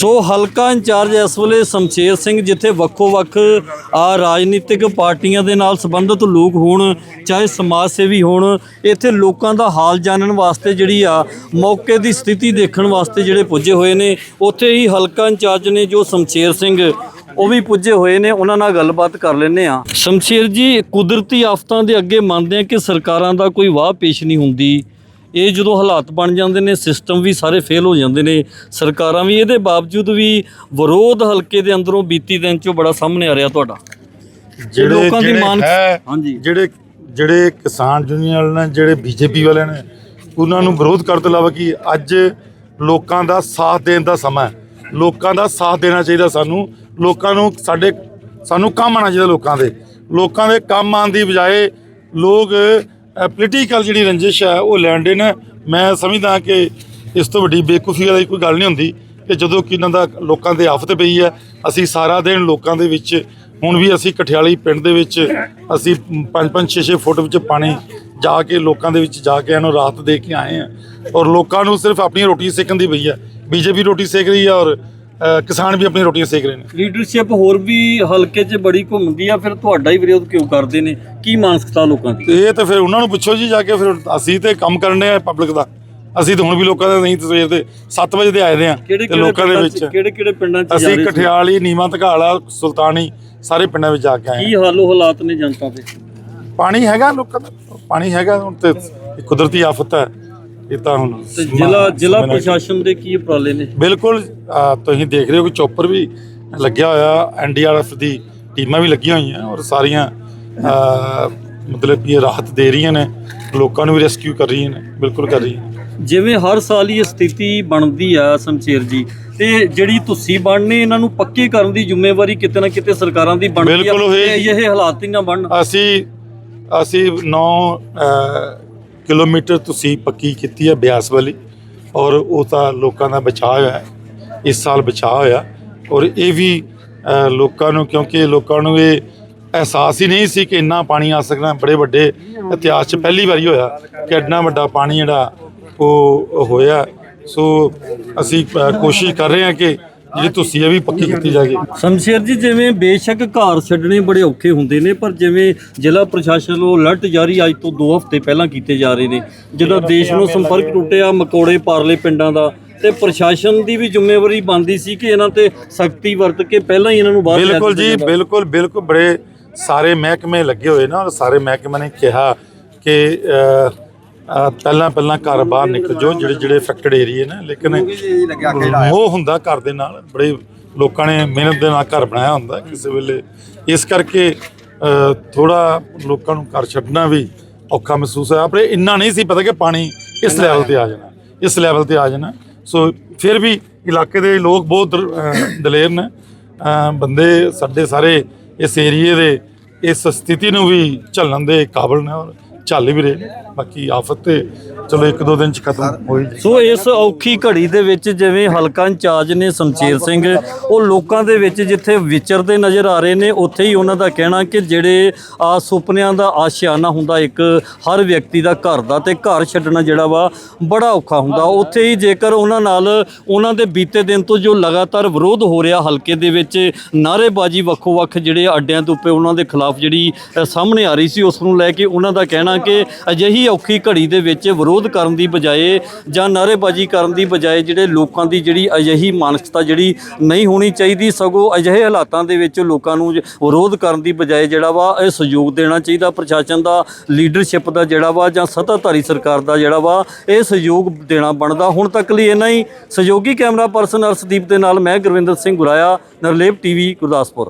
ਸੋ ਹਲਕਾ ਇੰਚਾਰਜ ਇਸ ਵੇਲੇ ਸ਼ਮਸ਼ੇਰ ਸਿੰਘ, ਜਿੱਥੇ ਵੱਖੋ-ਵੱਖ ਆ ਰਾਜਨੀਤਿਕ ਪਾਰਟੀਆਂ ਦੇ ਨਾਲ ਸੰਬੰਧਿਤ ਲੋਕ ਹੋਣ, ਚਾਹੇ ਸਮਾਜ ਸੇਵੀ ਹੋਣ, ਇੱਥੇ ਲੋਕਾਂ ਦਾ ਹਾਲ ਜਾਣਨ ਵਾਸਤੇ ਜਿਹੜੀ ਆ, ਮੌਕੇ ਦੀ ਸਥਿਤੀ ਦੇਖਣ ਵਾਸਤੇ ਜਿਹੜੇ ਪੁੱਜੇ ਹੋਏ ਨੇ, ਉੱਥੇ ਹੀ ਹਲਕਾ ਇੰਚਾਰਜ ਨੇ ਜੋ ਸ਼ਮਸ਼ੇਰ ਸਿੰਘ, ਉਹ ਵੀ ਪੁੱਜੇ ਹੋਏ ਨੇ, ਉਹਨਾਂ ਨਾਲ ਗੱਲਬਾਤ ਕਰ ਲੈਂਦੇ ਆ ਸ਼ਮਸ਼ੇਰ ਜੀ, ਕੁਦਰਤੀ ਆਫਤਾਂ ਦੇ ਅੱਗੇ ਮੰਨਦੇ ਆ ਕਿ ਸਰਕਾਰਾਂ ਦਾ ਕੋਈ ਵਾਹ ਪੇਸ਼ ਨਹੀਂ ਹੁੰਦੀ। ਇਹ ਜਦੋਂ ਹਾਲਾਤ ਬਣ ਜਾਂਦੇ ਨੇ ਸਿਸਟਮ ਵੀ ਸਾਰੇ ਫੇਲ ਹੋ ਜਾਂਦੇ ਨੇ ਸਰਕਾਰਾਂ ਵੀ ਇਹਦੇ ਬਾਵਜੂਦ ਵੀ ਵਿਰੋਧ ਹਲਕੇ ਦੇ ਅੰਦਰੋਂ ਬੀਤੀ ਦਿਨ ਚੋਂ ਬੜਾ ਸਾਹਮਣੇ ਆ ਰਿਹਾ ਤੁਹਾਡਾ। ਜਿਹੜੇ ਲੋਕਾਂ ਦੀ ਹੈ, ਹਾਂਜੀ। ਜਿਹੜੇ ਜਿਹੜੇ ਕਿਸਾਨ ਯੂਨੀਅਨ ਵਾਲੇ ਨੇ ਜਿਹੜੇ ਬੀਜੇਪੀ ਵਾਲੇ ਨੇ ਉਹਨਾਂ ਨੂੰ ਵਿਰੋਧ ਕਰਨ ਤੋਂ ਇਲਾਵਾ ਕਿ ਅੱਜ ਲੋਕਾਂ ਦਾ ਸਾਥ ਦੇਣ ਦਾ ਸਮਾਂ ਹੈ। ਲੋਕਾਂ ਦਾ ਸਾਥ ਦੇਣਾ ਚਾਹੀਦਾ ਸਾਨੂੰ। ਲੋਕਾਂ ਨੂੰ ਸਾਡੇ ਸਾਨੂੰ ਕੰਮ ਆਉਣਾ ਚਾਹੀਦਾ ਲੋਕਾਂ ਦੇ। ਲੋਕਾਂ ਦੇ ਕੰਮ ਆਉਣ ਦੀ ਬਜਾਏ ਲੋਕ ਪੋਲੀਟੀਕਲ ਜਿਹੜੀ ਰੰਜਿਸ਼ ਹੈ, ਉਹ ਲੈਂਦੇ ਨੇ ਮੈਂ ਸਮਝਦਾ ਕਿ ਇਸ ਤੋਂ ਵੱਡੀ ਬੇਕੂਫੀ ਵਾਲੀ ਕੋਈ ਗੱਲ ਨਹੀਂ ਹੁੰਦੀ ਕਿ ਜਦੋਂ ਕਿ ਇਹਨਾਂ ਦਾ ਲੋਕਾਂ ਦੇ ਆਫਤ ਪਈ ਹੈ, ਅਸੀਂ ਸਾਰਾ ਦਿਨ ਲੋਕਾਂ ਦੇ ਵਿੱਚ, ਹੁਣ ਵੀ ਅਸੀਂ ਕਠਿਆਲੀ ਪਿੰਡ ਦੇ ਵਿੱਚ ਅਸੀਂ 5-5 6-6 ਫੁੱਟ ਵਿੱਚ ਪਾਣੀ ਜਾ ਕੇ ਲੋਕਾਂ ਦੇ ਵਿੱਚ ਜਾ ਕੇ ਇਹਨੂੰ ਰਾਹਤ ਦੇ ਕੇ ਆਏ ਆ ਔਰ ਲੋਕਾਂ ਨੂੰ ਸਿਰਫ ਆਪਣੀ ਰੋਟੀ ਸੇਕਣ ਦੀ ਪਈ ਹੈ। ਬੀਜੇਪੀ ਰੋਟੀ ਸੇਕ ਰਹੀ ਹੈ ਔਰ ਕਿਸਾਨ ਵੀ ਆਪਣੀ ਰੋਟੀਆਂ ਸੇਕ ਰਹੇ ਨੇ। ਲੀਡਰਸ਼ਿਪ ਹੋਰ ਵੀ ਹਲਕੇ 'ਚ ਬੜੀ ਘੁੰਮਦੀ ਆ ਫਿਰ ਤੁਹਾਡਾ ਹੀ ਵਿਰੋਧ ਕਿਉਂ ਕਰਦੇ ਨੇ? ਕੀ ਮਾਨਸਿਕਤਾ ਲੋਕਾਂ ਦੀ? ਇਹ ਤਾਂ ਫਿਰ ਉਹਨਾਂ ਨੂੰ ਪੁੱਛੋ ਜੀ ਜਾ ਕੇ ਫਿਰ ਅਸੀਂ ਤੇ ਕੰਮ ਕਰਨੇ ਆ ਪਬਲਿਕ ਦਾ। ਅਸੀਂ ਤਾਂ ਹੁਣ ਵੀ ਲੋਕਾਂ ਦੇ ਨਹੀਂ ਸਵੇਰ ਦੇ 7 ਵਜੇ ਦੇ ਆਏ ਦੇ ਆ ਤੇ ਲੋਕਾਂ ਦੇ ਵਿੱਚ ਕਿਹੜੇ ਕਿਹੜੇ ਪਿੰਡਾਂ 'ਚ ਅਸੀਂ? ਕਠਿਆਲੀ ਨੀਮਾ ਧਗਾਲਾ ਸੁਲਤਾਨੀ ਸਾਰੇ ਪਿੰਡਾਂ ਵਿੱਚ ਜਾ ਕੇ ਆਏ ਕੀ। ਹਾਲੋ ਹਾਲਾਤ ਨੇ ਜਨਤਾ ਦੇ? ਪਾਣੀ ਹੈਗਾ ਲੋਕਾਂ ਦਾ? ਪਾਣੀ ਹੈਗਾ ਹੁਣ ਤੇ ਕੁਦਰਤੀ ਆਫਤ ਹੈ। ਇਹ ਤਾਂ ਹੁਣ। ਤੇ ਜ਼ਿਲ੍ਹਾ ਜ਼ਿਲ੍ਹਾ ਪ੍ਰਸ਼ਾਸਨ ਦੇ ਕੀ ਉਪਰਾਲੇ ਨੇ? ਬਿਲਕੁਲ ਅਹ ਤੁਸੀਂ ਦੇਖ ਰਹੇ ਹੋ ਕਿ ਚੌਪਰ ਵੀ ਲੱਗਿਆ ਹੋਇਆ ਐਨਡੀਆਰਐਫ ਦੀ ਟੀਮਾਂ ਵੀ ਲੱਗੀਆਂ ਹੋਈਆਂ ਔਰ ਸਾਰੀਆਂ ਅਹ, ਮਤਲਬ ਕਿ ਇਹ ਰਾਹਤ ਦੇ ਰਹੀਆਂ ਨੇ ਲੋਕਾਂ ਨੂੰ ਵੀ ਰੈਸਕਿਊ ਕਰ ਰਹੀਆਂ ਨੇ ਬਿਲਕੁਲ ਕਰ ਰਹੀਆਂ ਨੇ। ਜਿਵੇਂ ਹਰ ਸਾਲ ਹੀ ਇਹ ਸਥਿਤੀ ਬਣਦੀ ਆ ਸ਼ਮਸ਼ੇਰ ਜੀ ਤੇ ਜਿਹੜੀ ਤੁਸੀਂ ਬਣਨੇ ਇਹਨਾਂ ਨੂੰ ਪੱਕੇ ਕਰਨ ਦੀ ਜ਼ਿੰਮੇਵਾਰੀ ਕਿਤੇ ਨਾ ਕਿਤੇ ਸਰਕਾਰਾਂ ਦੀ ਬਣਦੀ ਆ ਬਿਲਕੁਲ ਇਹ ਹਾਲਾਤ ਹੀ ਨਾ ਬਣਨ। ਅਸੀਂ ਅਸੀਂ 9 ਕਿਲੋਮੀਟਰ ਤੁਸੀਂ ਪੱਕੀ ਕੀਤੀ ਹੈ ਬਿਆਸ ਵਾਲੀ ਔਰ ਉਹ ਤਾਂ ਲੋਕਾਂ ਦਾ ਬਚਾਅ ਹੋਇਆ ਹੈ। ਇਸ ਸਾਲ ਬਚਾਅ ਹੋਇਆ ਔਰ ਇਹ ਵੀ ਅ, ਲੋਕਾਂ ਨੂੰ ਕਿਉਂਕਿ ਲੋਕਾਂ ਨੂੰ ਇਹ ਅਹਿਸਾਸ ਹੀ ਨਹੀਂ ਸੀ ਕਿ ਇੰਨਾ ਪਾਣੀ ਆ ਸਕਦਾ ਬੜੇ ਵੱਡੇ ਇਤਿਹਾਸ 'ਚ ਪਹਿਲੀ ਵਾਰੀ ਹੋਇਆ ਕਿ ਇੰਨਾ ਵੱਡਾ ਪਾਣੀ ਜਿਹੜਾ ਉਹ ਹੋਇਆ ਸੋ ਅਸੀਂ ਅ, ਕੋਸ਼ਿਸ਼ ਕਰ ਰਹੇ ਹਾਂ ਕਿ ਜਿਹੜੀ ਤੁਸੀਂ ਇਹ ਵੀ ਪੱਕੀ ਕੀਤੀ ਜਾਵੇ ਸ਼ਮਸ਼ੇਰ ਜੀ ਜਿਵੇਂ ਬੇਸ਼ੱਕ ਘਰ ਛੱਡਣੇ ਬੜੇ ਔਖੇ ਹੁੰਦੇ ਨੇ ਪਰ ਜਿਵੇਂ ਜ਼ਿਲ੍ਹਾ ਪ੍ਰਸ਼ਾਸਨ ਵੱਲੋਂ ਅਲਰਟ ਜਾਰੀ ਅੱਜ ਤੋਂ 2 ਹਫ਼ਤੇ ਪਹਿਲਾਂ ਕੀਤੇ ਜਾ ਰਹੇ ਨੇ ਜਦੋਂ ਦੇਸ਼ ਨੂੰ ਸੰਪਰਕ ਟੁੱਟਿਆ ਮਕੌੜੇ ਪਾਰਲੇ ਪਿੰਡਾਂ ਦਾ ਤੇ ਪ੍ਰਸ਼ਾਸਨ ਦੀ ਵੀ ਜ਼ਿੰਮੇਵਾਰੀ ਬਣਦੀ ਸੀ ਕਿ ਇਹਨਾਂ ਤੇ ਸਖਤੀ ਵਰਤ ਕੇ ਪਹਿਲਾਂ ਹੀ ਇਹਨਾਂ ਨੂੰ ਬਾਹਰ ਬਿਲਕੁਲ ਜੀ ਬਿਲਕੁਲ ਬਿਲਕੁਲ ਬੜੇ ਸਾਰੇ ਮਹਿਕਮੇ ਲੱਗੇ ਹੋਏ ਨਾ ਔਰ ਸਾਰੇ ਮਹਿਕਮੇ ਨੇ ਕਿਹਾ ਕਿ ਪਹਿਲਾਂ ਪਹਿਲਾਂ ਘਰ ਬਾਹਰ ਨਿਕਲ ਜਾਓ ਜਿਹੜੇ ਜਿਹੜੇ ਅਫੈਕਟਡ ਏਰੀਏ ਨੇ ਲੇਕਿਨ ਉਹ ਹੁੰਦਾ ਘਰ ਦੇ ਨਾਲ ਬੜੇ ਲੋਕਾਂ ਨੇ ਮਿਹਨਤ ਦੇ ਨਾਲ ਘਰ ਬਣਾਇਆ ਹੁੰਦਾ ਕਿਸੇ ਵੇਲੇ। ਇਸ ਕਰਕੇ ਥੋੜਾ ਲੋਕਾਂ ਨੂੰ ਘਰ ਛੱਡਣਾ ਵੀ ਔਖਾ ਮਹਿਸੂਸ ਹੋਇਆ। ਪਰ ਇੰਨਾ ਨਹੀਂ ਸੀ ਪਤਾ ਕਿ ਪਾਣੀ ਇਸ ਲੈਵਲ ਤੇ ਆ ਜਾਣਾ ਇਸ ਲੈਵਲ ਤੇ ਆ ਜਾਣਾ। ਸੋ ਫਿਰ ਵੀ ਇਲਾਕੇ ਦੇ ਲੋਕ ਬਹੁਤ ਦਲੇਰ ਨੇ। ਬੰਦੇ ਸਾਡੇ ਸਾਰੇ ਇਸ ਏਰੀਏ ਦੇ ਇਸ ਸਥਿਤੀ ਨੂੰ ਵੀ ਝੱਲਣ ਦੇ ਕਾਬਲ ਨੇ ਔਰ ਝੱਲ ਵੀ ਰਹੇ ਬਾਕੀ ਆਫਤ ਤੇ ਚਲੋ ਇੱਕ ਦੋ ਦਿਨ ਚ ਖਤਮ ਹੋਈ ਸੋ ਇਸ ਔਖੀ ਘੜੀ ਦੇ ਵਿੱਚ ਜਿਵੇਂ ਹਲਕਾ ਇੰਚਾਰਜ ਨੇ ਸ਼ਮਸ਼ੇਰ ਸਿੰਘ, ਉਹ ਲੋਕਾਂ ਦੇ ਵਿੱਚ ਜਿੱਥੇ ਵਿਚਰਦੇ ਨਜ਼ਰ ਆ ਰਹੇ ਨੇ, ਉੱਥੇ ਹੀ ਉਹਨਾਂ ਦਾ ਕਹਿਣਾ ਕਿ ਜਿਹੜੇ ਆ ਸੁਪਨਿਆਂ ਦਾ ਆਸ਼ਿਆਨਾ ਹੁੰਦਾ, ਇੱਕ ਹਰ ਵਿਅਕਤੀ ਦਾ ਘਰ ਦਾ ਤੇ ਘਰ ਛੱਡਣਾ ਜਿਹੜਾ ਵਾ ਬੜਾ ਔਖਾ ਹੁੰਦਾ। ਉੱਥੇ ਹੀ ਜੇਕਰ ਉਹਨਾਂ ਨਾਲ ਉਹਨਾਂ ਦੇ ਬੀਤੇ ਦਿਨ ਤੋਂ ਜੋ ਲਗਾਤਾਰ ਵਿਰੋਧ ਹੋ ਰਿਹਾ ਹਲਕੇ ਦੇ ਵਿੱਚ, ਨਾਅਰੇਬਾਜ਼ੀ ਵੱਖੋ ਵੱਖ ਜਿਹੜੇ ਅੱਡਿਆਂ ਤੋਂ ਉੱਪਰ ਉਹਨਾਂ ਦੇ ਖਿਲਾਫ ਜਿਹੜੀ ਸਾਹਮਣੇ ਆ ਰਹੀ ਸੀ, ਉਸ ਨੂੰ ਲੈ ਕੇ ਉਹਨਾਂ ਦਾ ਕਹਿਣਾ ਕਿ ਅਜਿਹੀ ਔਖੀ ਘੜੀ ਦੇ ਵਿੱਚ ਵਿਰੋਧ ਕਰਨ ਦੀ ਬਜਾਏ ਜਾਂ ਨਾਅਰੇਬਾਜ਼ੀ ਕਰਨ ਦੀ ਬਜਾਏ ਜਿਹੜੇ ਲੋਕਾਂ ਦੀ ਜਿਹੜੀ ਅਜਿਹੀ ਮਾਨਸਿਕਤਾ ਜਿਹੜੀ ਨਹੀਂ ਹੋਣੀ ਚਾਹੀਦੀ, ਸਗੋਂ ਅਜਿਹੇ ਹਾਲਾਤਾਂ ਦੇ ਵਿੱਚ ਲੋਕਾਂ ਨੂੰ ਜ- ਵਿਰੋਧ ਕਰਨ ਦੀ ਬਜਾਏ ਜਿਹੜਾ ਵਾ ਇਹ ਸਹਿਯੋਗ ਦੇਣਾ ਚਾਹੀਦਾ, ਪ੍ਰਸ਼ਾਸਨ ਦਾ, ਲੀਡਰਸ਼ਿਪ ਦਾ ਜਿਹੜਾ ਵਾ ਜਾਂ ਸੱਤਾਧਾਰੀ ਸਰਕਾਰ ਦਾ ਜਿਹੜਾ ਵਾ ਇਹ ਸਹਿਯੋਗ ਦੇਣਾ ਬਣਦਾ। ਹੁਣ ਤੱਕ ਲਈ ਇੰਨਾ ਹੀ। ਸਹਿਯੋਗੀ ਕੈਮਰਾ ਪਰਸਨ ਅਰਸ਼ਦੀਪ ਦੇ ਨਾਲ ਮੈਂ ਗੁਰਵਿੰਦਰ ਸਿੰਘ ਗੁਰਾਇਆ, ਨਰਲੇਪ ਟੀਵੀ, ਗੁਰਦਾਸਪੁਰ।